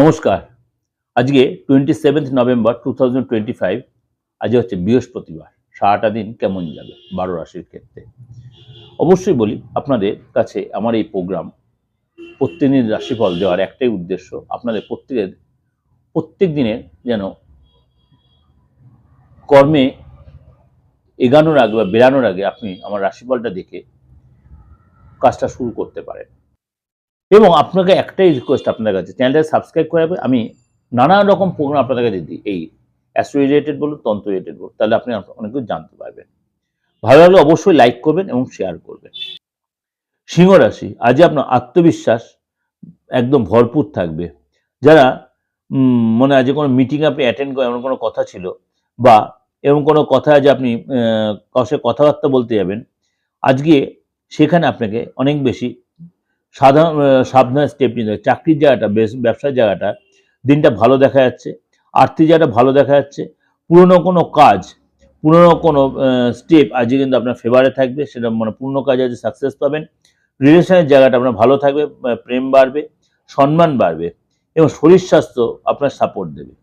নমস্কার। আজকে twenty seventh November two thousand twenty five আজকে হচ্ছে বৃহস্পতিবার। সারাটা দিন কেমন যাবে বারো রাশির ক্ষেত্রে? অবশ্যই বলি, আপনাদের কাছে আমার এই প্রোগ্রাম প্রত্যেকদিন রাশিফল দেওয়ার একটাই উদ্দেশ্য, আপনাদের প্রত্যেকের, প্রত্যেক দিনের যেন কর্মে এগানোর আগে বা বেরানোর আগে আপনি আমার রাশিফলটা দেখে কাজটা শুরু করতে পারেন। এবং আপনাকে একটাই রিকোয়েস্ট আপনার কাছে চ্যানেলটা সাবস্ক্রাইব করে। আমি নানা রকম প্রোগ্রাম আপনাদের কাছে দিই, এই অ্যাস্ট্রো রিলেটেড বলুন তন্ত্র রিলেটেড বলুন, তাহলে আপনি অনেক কিছু জানতে পারবেন। ভালো লাগলে অবশ্যই লাইক করবেন এবং শেয়ার করবেন। সিংহ রাশি আজ আপনার আত্মবিশ্বাস একদম ভরপুর থাকবে। যারা মনে আজ কোনো মিটিং আপনি অ্যাটেন্ড করেন, এমন কোনো কথা ছিল, বা এরকম কোনো কথা যে আপনি সাথে কথাবার্তা বলতে যাবেন, আজকে সেখানে আপনাকে অনেক বেশি সাধারণ সাবধানে স্টেপ নিতে হবে। চাকরির জায়গাটা ব্যবসার জায়গাটা দিনটা ভালো দেখা যাচ্ছে, আর্থিক জায়গাটা ভালো দেখা যাচ্ছে, পুরনো কোনো কাজ, পুরনো কোনো স্টেপ আজকে কিন্তু আপনার ফেভারে থাকবে, সেটা মানে পূর্ণ কাজে আজ সাকসেস পাবেন। রিলেশনের জায়গাটা আপনার ভালো থাকবে প্রেম বাড়বে, সম্মান বাড়বে এবং শরীর স্বাস্থ্য আপনার সাপোর্ট দেবে।